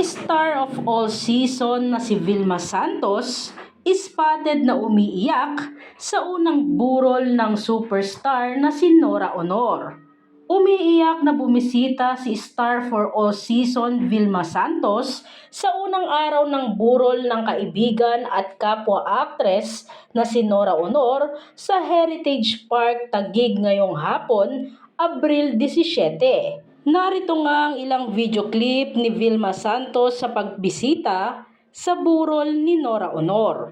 Star of all season na si Vilma Santos spotted na umiiyak sa unang burol ng superstar na si Nora Honor. Umiiyak na bumisita si Star for All Season Vilma Santos sa unang araw ng burol ng kaibigan at kapwa-actress na si Nora Honor sa Heritage Park Taguig ngayong hapon, Abril 17. Narito nga ang ilang video clip ni Vilma Santos sa pagbisita sa burol ni Nora Honor.